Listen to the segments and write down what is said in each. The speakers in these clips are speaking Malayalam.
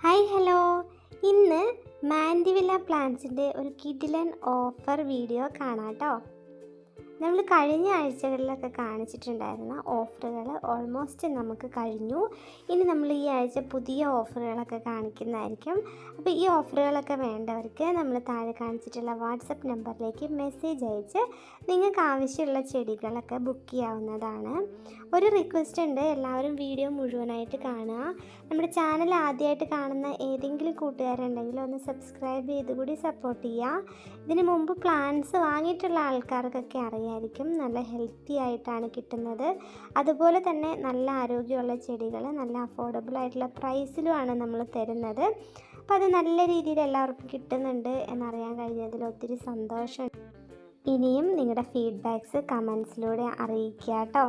ഹായ് ഹലോ ഇന്ന് മാൻഡിവില്ല പ്ലാന്റ്സിന്റെ ഒരു കിഡിലൻ ഓഫർ വീഡിയോ കാണാം കേട്ടോ. നമ്മൾ കഴിഞ്ഞ ആഴ്ചകളിലൊക്കെ കാണിച്ചിട്ടുണ്ടായിരുന്ന ഓഫറുകൾ ഓൾമോസ്റ്റ് നമുക്ക് കഴിഞ്ഞു. ഇനി നമ്മൾ ഈ ആഴ്ച പുതിയ ഓഫറുകളൊക്കെ കാണിക്കുന്നതായിരിക്കും. അപ്പോൾ ഈ ഓഫറുകളൊക്കെ വേണ്ടവർക്ക് നമ്മൾ താഴെ കാണിച്ചിട്ടുള്ള വാട്സപ്പ് നമ്പറിലേക്ക് മെസ്സേജ് അയച്ച് നിങ്ങൾക്ക് ആവശ്യമുള്ള ചെടികളൊക്കെ ബുക്ക് ചെയ്യാവുന്നതാണ്. ഒരു റിക്വസ്റ്റ് ഉണ്ട് എല്ലാവരും വീഡിയോ മുഴുവനായിട്ട് കാണുക. നമ്മുടെ ചാനൽ ആദ്യമായിട്ട് കാണുന്ന ഏതെങ്കിലും കൂട്ടുകാരുണ്ടെങ്കിൽ ഒന്ന് സബ്സ്ക്രൈബ് ചെയ്ത് കൂടി സപ്പോർട്ട് ചെയ്യുക. ഇതിന് മുമ്പ് പ്ലാൻസ് വാങ്ങിയിട്ടുള്ള ആൾക്കാർക്കൊക്കെ അറിയായിരിക്കും നല്ല ഹെൽത്തി ആയിട്ടാണ് കിട്ടുന്നത്. അതുപോലെ തന്നെ നല്ല ആരോഗ്യമുള്ള ചെടികൾ നല്ല അഫോർഡബിൾ ആയിട്ടുള്ള പ്രൈസിലുമാണ് നമ്മൾ തരുന്നത്. അപ്പോൾ അത് നല്ല രീതിയിൽ എല്ലാവർക്കും കിട്ടുന്നുണ്ട് എന്നറിയാൻ കഴിഞ്ഞതിൽ ഒത്തിരി സന്തോഷം. ഇനിയും നിങ്ങളുടെ ഫീഡ്ബാക്ക്സ് കമൻസിലൂടെ അറിയിക്കുക കേട്ടോ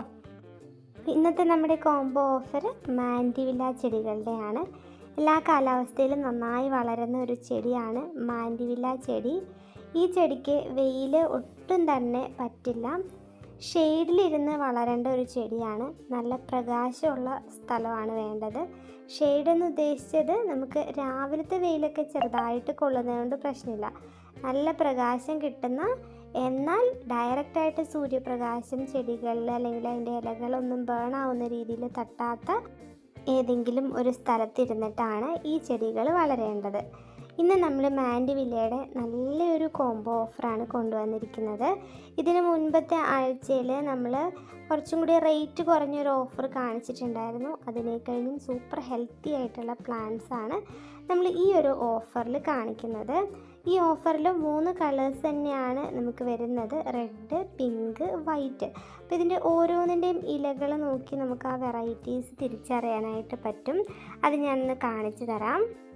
ഇന്നത്തെ നമ്മുടെ കോംബോ ഓഫർ മാൻഡിവില്ല ചെടികളുടെയാണ്. എല്ലാ കാലാവസ്ഥയിലും നന്നായി വളരുന്ന ഒരു ചെടിയാണ് മാൻഡിവില്ല ചെടി. ഈ ചെടിക്ക് വെയിൽ ഒട്ടും തന്നെ പറ്റില്ല. ഷെയ്ഡിലിരുന്ന് വളരേണ്ട ഒരു ചെടിയാണ്. നല്ല പ്രകാശമുള്ള സ്ഥലമാണ് വേണ്ടത്. ഷെയ്ഡ് എന്ന് ഉദ്ദേശിച്ചത് നമുക്ക് രാവിലത്തെ വെയിലൊക്കെ ചെറുതായിട്ട് കൊള്ളുന്നതുകൊണ്ട് പ്രശ്നമില്ല. നല്ല പ്രകാശം കിട്ടുന്ന എന്നാൽ ഡയറക്റ്റായിട്ട് സൂര്യപ്രകാശം ചെടികളിൽ അല്ലെങ്കിൽ അതിന്റെ ഇലകളൊന്നും ബേൺ ആവുന്ന രീതിയിൽ തട്ടാത്ത ഏതെങ്കിലും ഒരു സ്ഥലത്തിരുന്നിട്ടാണ് ഈ ചെടികൾ വളരേണ്ടത്. ഇന്ന് നമ്മൾ മാൻഡിവില്ലയുടെ നല്ലൊരു കോംബോ ഓഫറാണ് കൊണ്ടുവന്നിരിക്കുന്നത്. ഇതിന് മുൻപത്തെ ആഴ്ചയിൽ നമ്മൾ കുറച്ചും കൂടി റേറ്റ് കുറഞ്ഞൊരു ഓഫർ കാണിച്ചിട്ടുണ്ടായിരുന്നു. അതിനേക്കഴിഞ്ഞും സൂപ്പർ ഹെൽത്തി ആയിട്ടുള്ള പ്ലാന്റ്സ് ആണ് നമ്മൾ ഈ ഒരു ഓഫറിൽ കാണിക്കുന്നത്. ഈ ഓഫറിൽ മൂന്ന് കളേഴ്സ് തന്നെയാണ് നമുക്ക് വരുന്നത്. റെഡ് പിങ്ക് വൈറ്റ് അപ്പോൾ ഇതിന്റെ ഓരോന്നിന്റെയും ഇലകൾ നോക്കി നമുക്ക് ആ വെറൈറ്റീസ് തിരിച്ചറിയാനായിട്ട് പറ്റും. അത് ഞാനൊന്ന് കാണിച്ചു തരാം.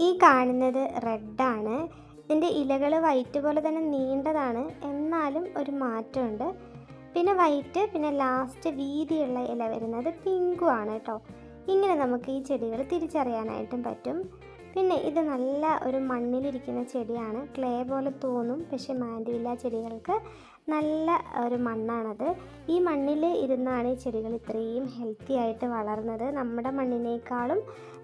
ഈ കാണുന്നത് റെഡാണ്. ഇതിന്റെ ഇലകൾ വൈറ്റ് പോലെ തന്നെ നീണ്ടതാണ്. എന്നാലും ഒരു മാറ്റമുണ്ട്. പിന്നെ വൈറ്റ് പിന്നെ ലാസ്റ്റ് വീതിയുള്ള ഇല വരുന്നത് പിങ്കും ആണ് കേട്ടോ. ഇങ്ങനെ നമുക്ക് ഈ ചെടികൾ തിരിച്ചറിയാനായിട്ടും പറ്റും. പിന്നെ ഇത് നല്ല ഒരു മണ്ണിലിരിക്കുന്ന ചെടിയാണ്. ക്ലേ പോലെ തോന്നും പക്ഷേ മാൻഡിവില്ല ചെടികൾക്ക്. നല്ല ഒരു മണ്ണാണത്. ഈ മണ്ണിൽ ഇരുന്നാണ് ഈ ചെടികൾ ഇത്രയും ഹെൽത്തി ആയിട്ട് വളർന്നത്. നമ്മുടെ മണ്ണിനേക്കാളും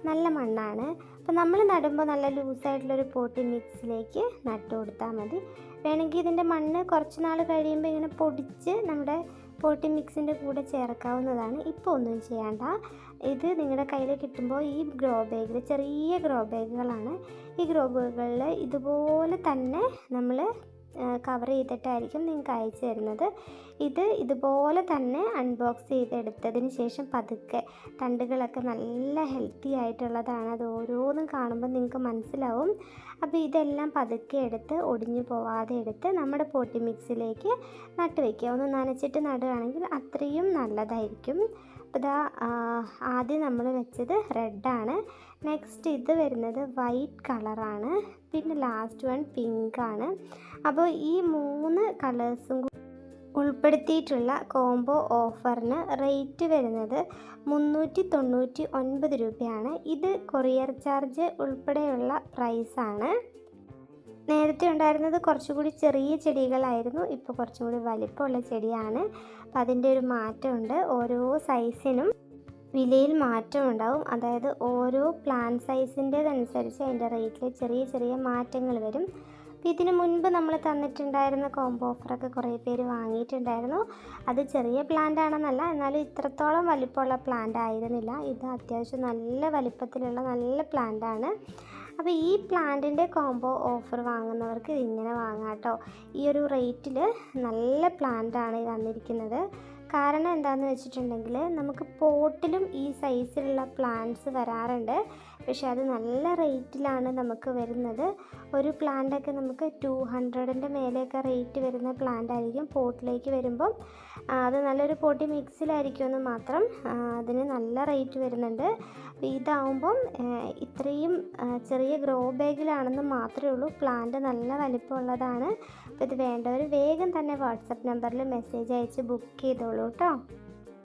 നല്ല മണ്ണാണ്. അപ്പോൾ നമ്മൾ നടുമ്പോൾ നല്ല ലൂസായിട്ടുള്ളൊരു പോട്ടി മിക്സിലേക്ക് നട്ടു കൊടുത്താൽ മതി. വേണമെങ്കിൽ ഇതിന്റെ മണ്ണ് കുറച്ച് നാൾ കഴിയുമ്പോൾ ഇങ്ങനെ പൊടിച്ച് നമ്മുടെ പോട്ടി മിക്സിന്റെ കൂടെ ചേർക്കാവുന്നതാണ്. ഇപ്പോൾ ഒന്നും ചെയ്യണ്ട. ഇത് നിങ്ങളുടെ കയ്യിൽ കിട്ടുമ്പോൾ ഈ ഗ്രോ ബാഗിൽ ചെറിയ ഗ്രോ ബാഗുകളാണ്. ഈ ഗ്രോ ബാഗുകളിൽ ഇതുപോലെ തന്നെ നമ്മൾ കവർ ചെയ്തിട്ടായിരിക്കും നിങ്ങൾക്ക് അയച്ചു തരുന്നത്. ഇത് ഇതുപോലെ തന്നെ അൺബോക്സ് ചെയ്തെടുത്തതിന് ശേഷം പതുക്കെ തണ്ടുകളൊക്കെ നല്ല ഹെൽത്തി ആയിട്ടുള്ളതാണ്. അത് ഓരോന്നും കാണുമ്പോൾ നിങ്ങൾക്ക് മനസ്സിലാവും. അപ്പോൾ ഇതെല്ലാം പതുക്കെ എടുത്ത് ഒടിഞ്ഞു പോവാതെ എടുത്ത് നമ്മുടെ പോട്ടി മിക്സിലേക്ക് നട്ടുവെക്കുക ഒന്ന് നനച്ചിട്ട് നടുകയാണെങ്കിൽ അത്രയും നല്ലതായിരിക്കും. അപ്പോൾ ഇതാ ആദ്യം നമ്മൾ വെച്ചത് റെഡാണ്. നെക്സ്റ്റ് ഇത് വരുന്നത് വൈറ്റ് കളറാണ്. പിന്നെ ലാസ്റ്റ് വൺ പിങ്ക് ആണ് അപ്പോൾ ഈ മൂന്ന് കളേഴ്സും ഉൾപ്പെടുത്തിയിട്ടുള്ള കോംബോ ഓഫറിന് റേറ്റ് വരുന്നത് മുന്നൂറ്റി തൊണ്ണൂറ്റി ഒൻപത് രൂപയാണ്. ഇത് കൊറിയർ ചാർജ് ഉൾപ്പെടെയുള്ള പ്രൈസാണ്. നേരത്തെ ഉണ്ടായിരുന്നത് കുറച്ചുകൂടി ചെറിയ ചെടികളായിരുന്നു. ഇപ്പോൾ കുറച്ചും കൂടി വലിപ്പമുള്ള ചെടിയാണ്. അപ്പം അതിന്റെ ഒരു മാറ്റമുണ്ട്. ഓരോ സൈസിനും വിലയിൽ മാറ്റം ഉണ്ടാവും. അതായത് ഓരോ പ്ലാൻ സൈസിന്റെതനുസരിച്ച് അതിന്റെ റേറ്റിൽ ചെറിയ ചെറിയ മാറ്റങ്ങൾ വരും. അപ്പോൾ ഇതിന് മുൻപ് നമ്മൾ തന്നിട്ടുണ്ടായിരുന്ന കോംബോ ഓഫറൊക്കെ കുറേ പേര് വാങ്ങിയിട്ടുണ്ടായിരുന്നു. അത് ചെറിയ പ്ലാന്റ് ആണെന്നല്ല എന്നാലും ഇത്രത്തോളം വലിപ്പമുള്ള പ്ലാന്റ് ആയിരുന്നില്ല. ഇത് അത്യാവശ്യം നല്ല വലിപ്പത്തിലുള്ള നല്ല പ്ലാന്റ് ആണ്. അപ്പോൾ ഈ പ്ലാന്റിന്റെ കോംബോ ഓഫർ വാങ്ങുന്നവർക്ക് ഇങ്ങനെ വാങ്ങാം കേട്ടോ. ഈ ഒരു റേറ്റിൽ നല്ല പ്ലാന്റാണ് തന്നിരിക്കുന്നത്. കാരണം എന്താണെന്ന് വെച്ചിട്ടുണ്ടെങ്കിൽ നമുക്ക് പോട്ടിലും ഈ സൈസിലുള്ള പ്ലാന്റ്സ് വരാറുണ്ട്. പക്ഷെ അത് നല്ല റേറ്റിലാണ് നമുക്ക് വരുന്നത്. ഒരു പ്ലാന്റൊക്കെ നമുക്ക് ടു ഹൺഡ്രഡിന്റെ മേലെയൊക്കെ റേറ്റ് വരുന്ന പ്ലാന്റ് ആയിരിക്കും പോട്ടിലേക്ക് വരുമ്പം. അത് നല്ലൊരു പോട്ടി മിക്സിലായിരിക്കുമെന്ന് മാത്രം അതിന് നല്ല റേറ്റ് വരുന്നുണ്ട്. ഇതാവുമ്പം ഇത്രയും ചെറിയ ഗ്രോ ബാഗിലാണെന്ന് മാത്രമേ ഉള്ളൂ. പ്ലാന്റ് നല്ല വലിപ്പമുള്ളതാണ്. അപ്പോൾ ഇത് വേണ്ടവർ വേഗം തന്നെ വാട്സപ്പ് നമ്പറിൽ മെസ്സേജ് അയച്ച് ബുക്ക് ചെയ്തോളൂ കേട്ടോ.